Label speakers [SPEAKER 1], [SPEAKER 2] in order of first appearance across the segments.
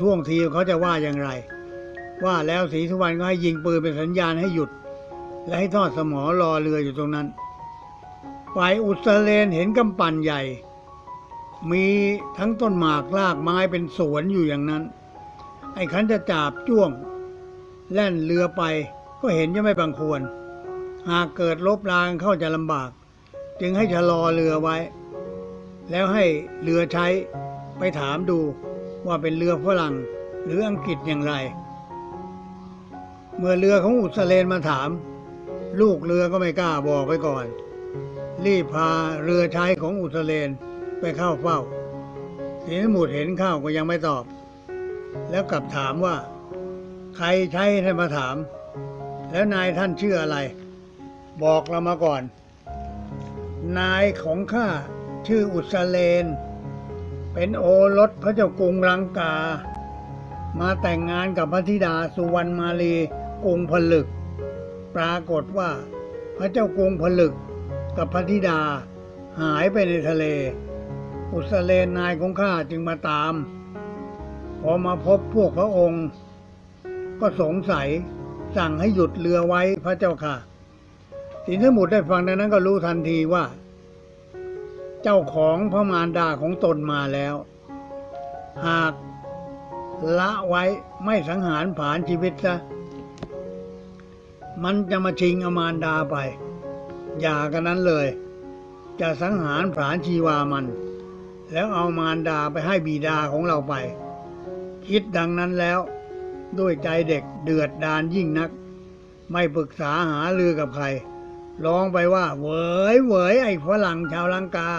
[SPEAKER 1] ท่วงทีเขาจะว่าอย่างไร ว่าแล้วศรีสุวรรณก็ให้ยิงปืนเป็นสัญญาณให้หยุด และให้ทอดสมอรอเรืออยู่ตรงนั้นฝ่ายอุตรเลนเห็นกำปั่นใหญ่ มีทั้งต้นหมากรากไม้เป็นสวนอยู่อย่างนั้น ไอ้ขันจะจับจ้วง แล่นเรือไปก็เห็นจะไม่บังควร หากเกิดลบรางเข้าจะลำบาก จึงให้ชะลอเรือไว้ แล้วให้เรือใช้ไปถามดู ว่าเป็นเรือฝรั่งหรืออังกฤษอย่างไร เมื่อเรือของอุตรเลนมาถาม ลูกเรือก็ไม่กล้าบอกไปก่อน รีบพาเรือใช้ของอุตรเลนไปเข้าเฝ้าศรีสมุทรเห็นข้าวก็ยังไม่ตอบ แล้วกลับถามว่า ใครใช้ท่านมาถาม แล้วนายท่านชื่ออะไร บอกเรามาก่อน นายของข้าชื่ออุตรเลน เป็นโอรสพระเจ้ากรุงลังกา มาแต่งงานกับพระธิดาสุวรรณมาลีกรุงผลึก ปรากฏว่า พระเจ้ากรุงผลึกกับพระธิดาหายไปในทะเล อุตรเลนนายของข้าจึงมาตาม พอมาพบพวกพระองค์ ก็สงสัยสั่งให้หยุดเรือไว้พระเจ้าค่ะสินสมุทรได้ฟังดังนั้นก็รู้ทันทีว่า เจ้าของพระมารดาของตนมาแล้ว หากละไว้ไม่สังหารผานชีวิตซะมันจะมาชิงอมารดาไป อย่ากันนั้นเลย จะสังหารผานชีวามัน แล้วเอามารดาไปให้บิดาของเราไป คิดดังนั้นแล้ว ด้วยใจเด็กเดือดดานยิ่งนัก ไม่ปรึกษาหาลือกับใครร้องไปว่าเวยเวยไอ้ฝรั่งชาวลังกา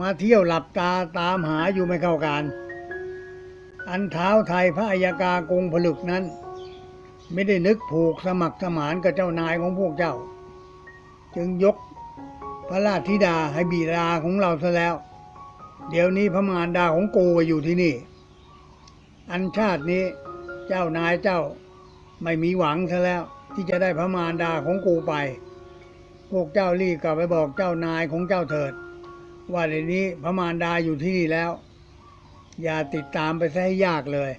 [SPEAKER 1] มาเที่ยวหลับตาตามหาอยู่ไม่เข้าการ อันเท้าไทยพระอัยกากรุงผลึกนั้น ไม่ได้นึกผูกสมัครสมานกับเจ้านายของพวกเจ้า จึงยกพระราชธิดาให้บิดาของเราซะแล้ว เดี๋ยวนี้พระมารดาของกูก็อยู่ที่นี่ อันชาตินี้เจ้านายเจ้าไม่มีหวังซะแล้วที่จะได้พระมารดาของกูไป พวกเจ้ารีบกลับไปบอกเจ้านายของเจ้าเถิด ว่าเดี๋ยวนี้พระมารดาอยู่ที่นี่แล้ว อย่าติดตามไปซะให้ยากเลย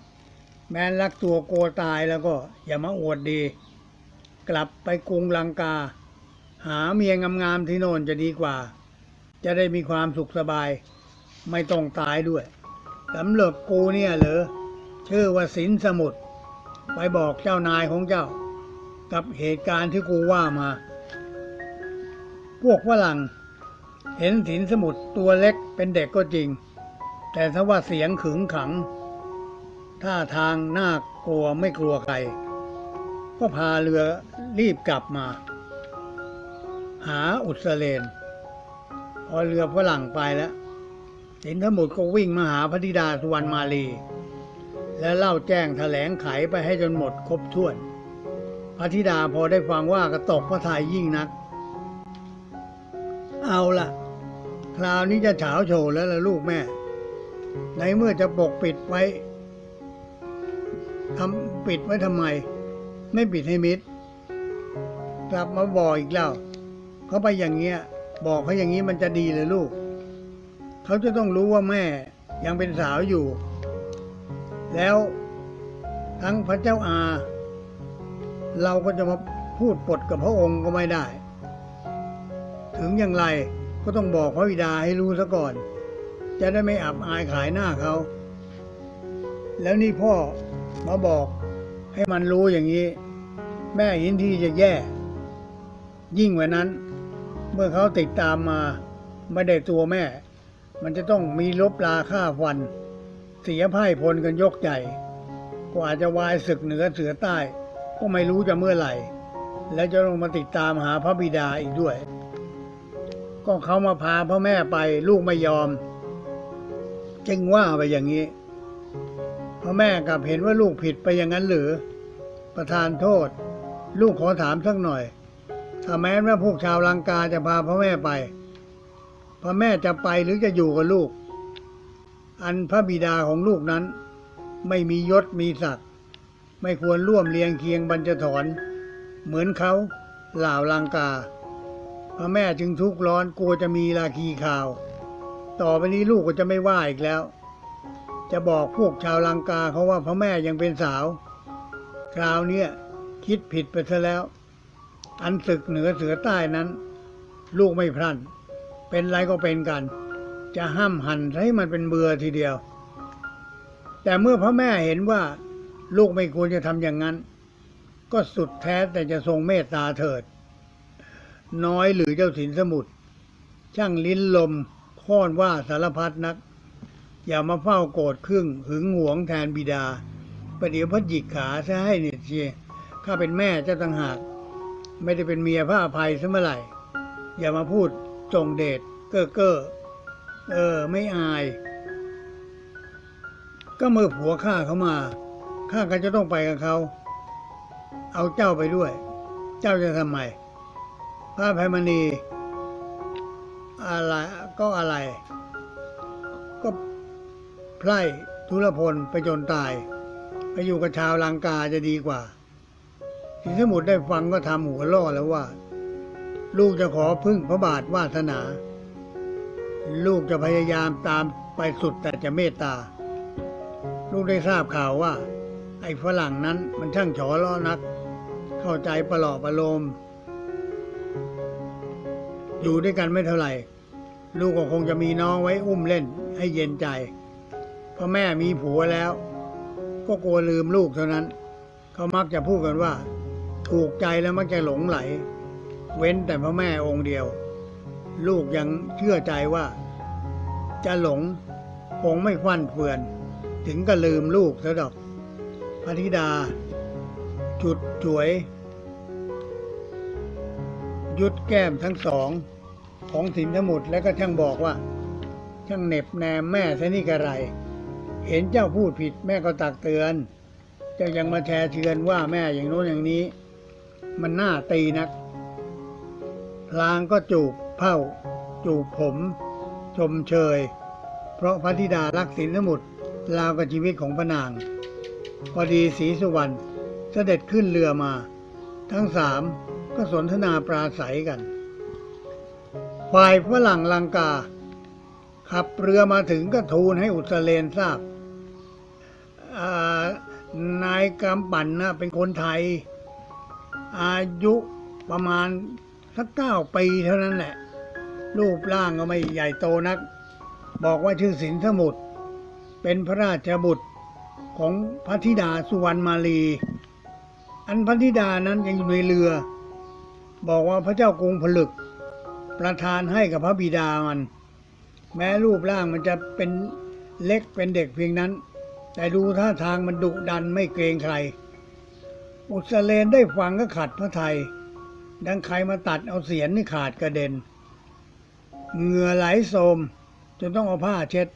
[SPEAKER 1] แม้รักตัวโกตายแล้วก็อย่ามาอวดดี กลับไปกรุงลังกา หาเมียงามๆที่โน่นจะดีกว่า จะได้มีความสุขสบาย ไม่ต้องตายด้วยสำหรับกูเนี่ยเหรอชื่อว่าสินสมุทรไปบอกเจ้านายของเจ้า กับเหตุการณ์ที่กูว่ามา พวกฝรั่ง เห็นสินสมุทรตัวเล็กเป็นเด็กก็จริง แต่ถ้าว่าเสียงขึงขัง ท่าทางน่ากลัวไม่กลัวใคร ก็พาเรือรีบกลับมา หาอุตรเลน พอเรือฝรั่งไปแล้วสินสมุทรก็วิ่งมาหาพระธิดาสุวรรณมาลี และเล่าแจ้งแถลงไขไปให้จนหมดครบถ้วนพระธิดาพอได้ฟังว่าก็ตกพระทัยยิ่งนัก เอาละคราวนี้จะเฉาโฉวแล้วล่ะลูกแม่ ในเมื่อจะปกปิดไว้ทำปิดไว้ทำไม ไม่ปิดให้มิด กลับมาบอกอีกแล้วเขาไปอย่างเงี้ย บอกเขาอย่างนี้มันจะดีเลยลูก เขาจะต้องรู้ว่าแม่ยังเป็นสาวอยู่ แล้วทั้งพระเจ้าอา เราก็จะมาพูดปดกับพระองค์ก็ไม่ได้ ถึงอย่างไรก็ต้องบอกพระบิดาให้รู้ซะก่อน จะได้ไม่อับอายขายหน้าเขา แล้วนี่พ่อมาบอกให้มันรู้อย่างนี้ แม่เห็นที่จะแย่ ยิ่งกว่านั้น เมื่อเขาติดตามมาไม่ได้ตัวแม่ มันจะต้องมีลบลาค่าฟัน เสียพ่ายพลกันยกใหญ่กว่าจะวายศึกเหนือเสือใต้ ก็ไม่รู้จะเมื่อไหร่ แล้วจะลงมาติดตามหาพระบิดาอีกด้วย ก็เขามาพาพ่อแม่ไปลูกไม่ยอม จึงว่าไปอย่างนี้พ่อแม่กลับเห็นว่าลูกผิดไปอย่างนั้นหรือ ประทานโทษ ลูกขอถามสักหน่อย ถ้าแม้ว่าพวกชาวลังกาจะพาพ่อแม่ไปพ่อแม่จะไปหรือจะอยู่กับลูก อันพระบิดาของลูกนั้น ไม่มียศมีศักดิ์ไม่ควรร่วมเรียงเคียงบรรจถอนเหมือนเขาเหล่าลังกา พระแม่จึงทุกข์ร้อนกลัวจะมีราคีข่าว ต่อไปนี้ลูกก็จะไม่ว่าอีกแล้ว จะบอกพวกชาวลังกาเขาว่าพระแม่ยังเป็นสาว คราวเนี้ยคิดผิดไปซะแล้ว อันศึกเหนือเสือใต้นั้น ลูกไม่พลัน เป็นไรก็เป็นกัน จะห้ามหันให้มันเป็นเบือทีเดียว แต่เมื่อพระแม่เห็นว่า ลูกไม่ควรจะทำอย่างนั้น ก็สุดแท้แต่จะทรงเมตตาเถิด น้อยหรือเจ้าสินสมุทรช่างลิ้นลมค้อนว่าสารพัดนัก อย่ามาเฝ้าโกรธครึ่งหึงหวงแทนบิดา ประเดี๋ยวพระหยิกขาซะให้เนี่ยเชียข้าเป็นแม่เจ้าต่างหาก ไม่ได้เป็นเมียพระอภัยซะเมื่อไหร่ อย่ามาพูดจงเดชเก้อเก้อเออ ไม่อาย ก็เมื่อผัวข้าเขามาข้าก็จะต้องไปกับเขา เอาเจ้าไปด้วย เจ้าจะทำไม พระภัยมณีอะไรก็อะไร ก็ไพร่ทุรพลไปจนตาย ไปอยู่กับชาวลังกาจะดีกว่าสินสมุทรได้ฟังก็ทำหัวล่อแล้วว่า ลูกจะขอพึ่งพระบาทวาสนา ลูกจะพยายามตามไปสุดแต่จะเมตตา ลูกได้ทราบข่าวว่า ไอ้ฝรั่งนั้นมันช่างฉอล้อนัก เข้าใจประหลอประโลม อยู่ด้วยกันไม่เท่าไหร่ ลูกก็คงจะมีน้องไว้อุ้มเล่นให้เย็นใจ เพราะแม่มีผัวแล้ว ก็กลัวลืมลูกเท่านั้นเขามักจะพูดกันว่า ถูกใจแล้วมักจะหลงไหล เว้นแต่พระแม่องค์เดียว ลูกยังเชื่อใจว่า จะหลงคงไม่ควันเฟือน ถึงก็ลืมลูกซะดอกพระธิดา จุดฉวย ยุดแก้มทั้งสอง ของสินสมุทรแล้วก็ช่างบอกว่า ช่างเหน็บแนมแม่ซะนี่กระไร เห็นเจ้าพูดผิดแม่ก็ตักเตือน เจ้ายังมาแชร์เชือนว่าแม่อย่างโน้นอย่างนี้ มันน่าตีนักพลางก็จูบเผ้า จูบผม ชมเชย เพราะพระธิดารักสินสมุทรราวกับชีวิตของพระนาง พอดีศรีสุวรรณเสด็จขึ้นเรือมา ทั้งสามก็สนทนาปราศัยกัน ฝ่ายฝรั่งลังกา ขับเรือมาถึงก็ทูลให้อุสเลนทราบนายกำปั่นนะเป็นคนไทย อายุประมาณสักเก้าปีเท่านั้นแหละ รูปร่างก็ไม่ใหญ่โตนัก บอกว่าชื่อสินสมุทรเป็นพระราชบุตรของพระธิดาสุวรรณมาลี อันพระธิดานั้นยังอยู่ในเรือ บอกว่าพระเจ้ากรุงผลึก ประทานให้กับพระบิดามัน แม้รูปร่างมันจะเป็นเล็กเป็นเด็กเพียงนั้น แต่ดูท่าทางมันดุดันไม่เกรงใคร อุสเลนได้ฟังก็ขัดพระไทย ดังใครมาตัดเอาเสียนนี่ขาดกระเด็น เหงื่อไหลโสมจนต้องเอาผ้าเช็ด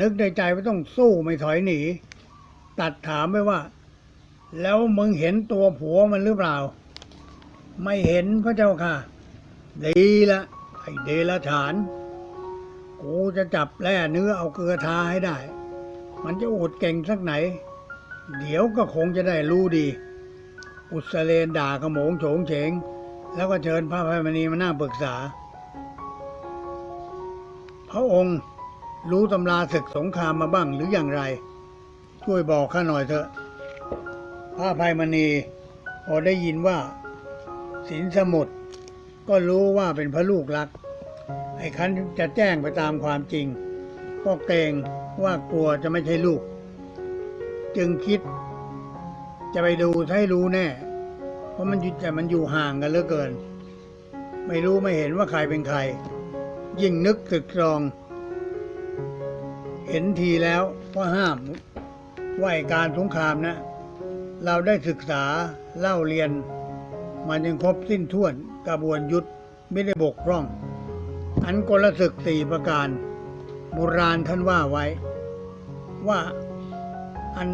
[SPEAKER 1] นึกในใจว่าต้องสู้ไม่ถอยหนี ตัดถามไปว่า แล้วมึงเห็นตัวผัวมันหรือเปล่า ไม่เห็นพระเจ้าค่ะ ดีละไอเดลฉาน กูจะจับแล่เนื้อเอาเกลือทาให้ได้ มันจะอดเก่งสักไหน เดี๋ยวก็คงจะได้รู้ดี อุสเลนด่ากระโหมงโฉงเฉง แล้วก็เชิญพระพายมณีมานั่งปรึกษา พระองค์รู้ตำราศึกสงครามมาบ้างหรืออย่างไร ช่วยบอกข้าหน่อยเถอะ พระภัยมณีพอได้ยินว่าสินสมุทร ก็รู้ว่าเป็นพระลูกรัก ไอ้คันจะแจ้งไปตามความจริง ก็เกรงว่ากลัวจะไม่ใช่ลูก จึงคิด จะไปดูให้รู้แน่ เพราะมันอยู่แต่มันอยู่ห่างกันเหลือเกิน ไม่รู้ไม่เห็นว่าใครเป็นใคร ยิ่งนึกสึกตรอง เห็นทีแล้วก็ห้ามว่าไอ้การสงครามนะ เราได้ศึกษาเล่าเรียนมันยังครบสิ้นท่วน กระบวนยุทธไม่ได้บกพร่อง อันกลศึกสี่ประการโบราณท่านว่าไว้ ว่าอัน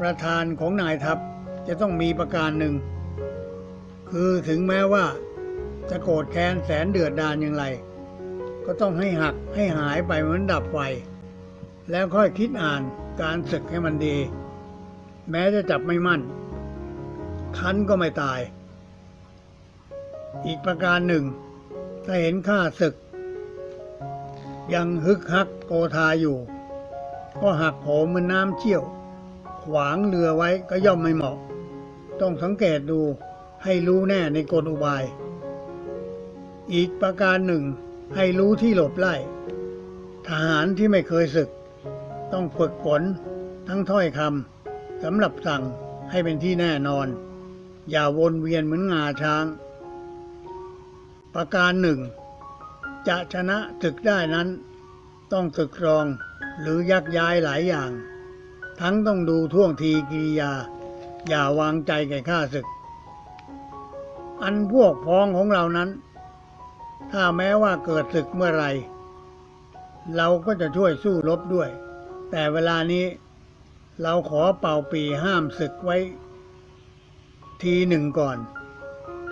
[SPEAKER 1] ประธานของนายทัพจะต้องมีประการหนึ่ง คือถึงแม้ว่าจะโกรธแค้นแสนเดือดดาลอย่างไร ก็ต้องให้หักให้หายไปเหมือนดับไฟ แล้วค่อยคิดอ่านการศึกให้มันดี แม้จะจับไม่มั่นคันก็ไม่ตาย อีกประการหนึ่ง ถ้าเห็นข้าศึก ยังฮึกฮักโกธาอยู่ ก็หักโหมเหมือนน้ำเชี่ยว ขวางเรือไว้ก็ย่อมไม่เหมาะ ต้องสังเกตดูให้รู้แน่ในกลอุบาย อีกประการหนึ่ง ให้รู้ที่หลบไล่ ทหารที่ไม่เคยศึก ต้องฝึกฝนทั้งถ้อยคำสำหรับสั่งให้เป็นที่แน่นอน อย่าวนเวียนเหมือนงาช้าง ประการหนึ่ง จะชนะศึกได้นั้น ต้องศึกรองหรือยักย้ายหลายอย่าง ทั้งต้องดูท่วงทีกิริยา อย่าวางใจแก่ข้าศึก อันพวกพ้องของเรานั้น ถ้าแม้ว่าเกิดศึกเมื่อไรเราก็จะช่วยสู้รบด้วย แต่เวลานี้เราขอเป่าปีห้ามศึกไว้ ทีหนึ่งก่อน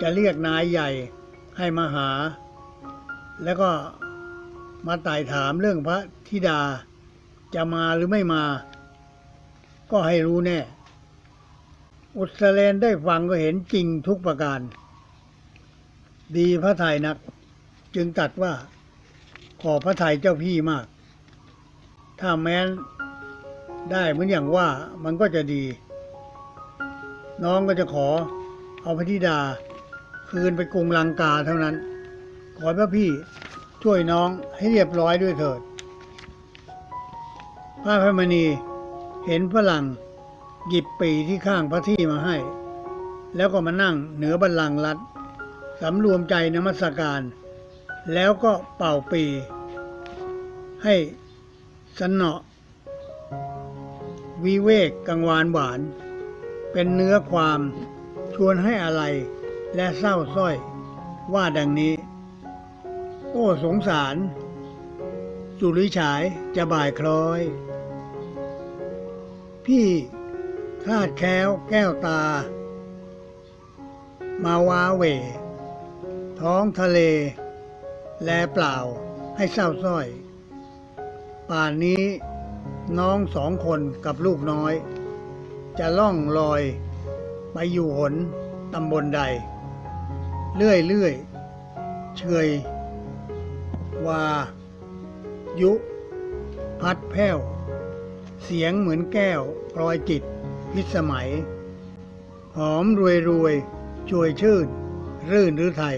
[SPEAKER 1] จะเรียกนายใหญ่ ให้มาหา แล้วก็มาไต่ถามเรื่องพระธิดาจะมาหรือไม่มา ก็ให้รู้แน่ อุสเลนได้ฟังก็เห็นจริงทุกประการ ดีพระไทยนัก จึงตัดว่า ขอพระไทยเจ้าพี่มาก ถ้าแม้นได้เหมือนอย่างว่ามันก็จะดี น้องก็จะขอเอาพระธิดา คืนไปกรุงลังกาเท่านั้น ขอพระพี่ช่วยน้องให้เรียบร้อยด้วยเถิด พระพมณีเห็นฝรั่งหยิบปีที่ข้างพระที่มาให้ แล้วก็มานั่งเหนือบัลลังก์รัดสำรวมใจนมัสการ แล้วก็เป่าปี ให้สนอวิเวกกังวานหวาน เป็นเนื้อความชวนให้อะไร และเศร้าสร้อยว่าดังนี้ โอ้สงสารสุริฉายจะบ่ายคล้อย พี่คาดแค้วแก้วตา มาวาเหวท้องทะเล แลเปล่าให้เศร้าสร้อย ป่านนี้น้องสองคนกับลูกน้อย จะล่องลอยไปอยู่หนตำบลใด เลื่อยเลื่อยเชยวา ยุ พัดแผ้ว เสียงเหมือนแก้วปลอยจิต พิสมัย หอมรวยรวยช่วยชื่น รื่นหรือไทย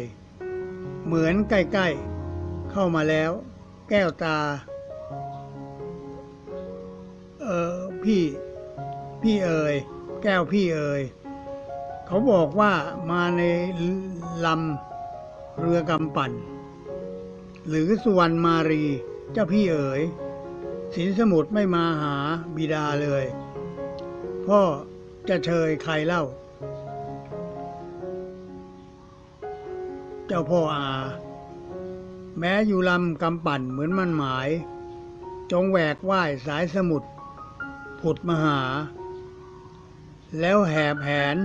[SPEAKER 1] เหมือนใกล้ ๆ เข้ามาแล้ว แก้วตา เออพี่ พี่เอ๋ยแก้วพี่เอ๋ยเขาบอกว่ามาใน ลำเรือกำปั่น หรือสุวรรณมารีเจ้าพี่เอ๋ยสินสมุทรไม่มาหาบิดาเลย พ่อจะเชยใครเล่า เจ้าพ่ออา แม้อยู่ลำกำปั่นเหมือนมันหมาย จงแหวกว่ายสายสมุทรผุดมหา แล้วแหบแหน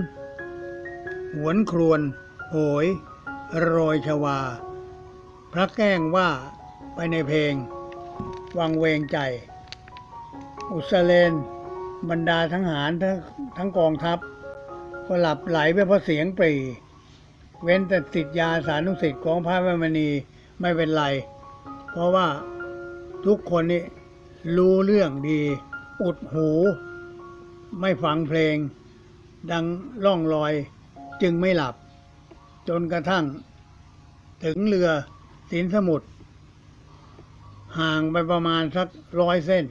[SPEAKER 1] หวนครวน โหยโรยชวา พระแกล้งว่าไปในเพลง วังเวงใจ อุสเลน บรรดาทั้งหารทั้งทั้งกองทัพ ก็หลับไหลไปเพราะเสียงปรี เว้นแต่ติดยาสานุสิทธิ์ของพระแม่มณีไม่เป็นไร เพราะว่าทุกคนนี่รู้เรื่องดี อุดหู ไม่ฟังเพลง ดังล่องลอยจึงไม่หลับ จนกระทั่ง ถึงเรือสินสมุทรห่างไปประมาณสักร้อยเส้น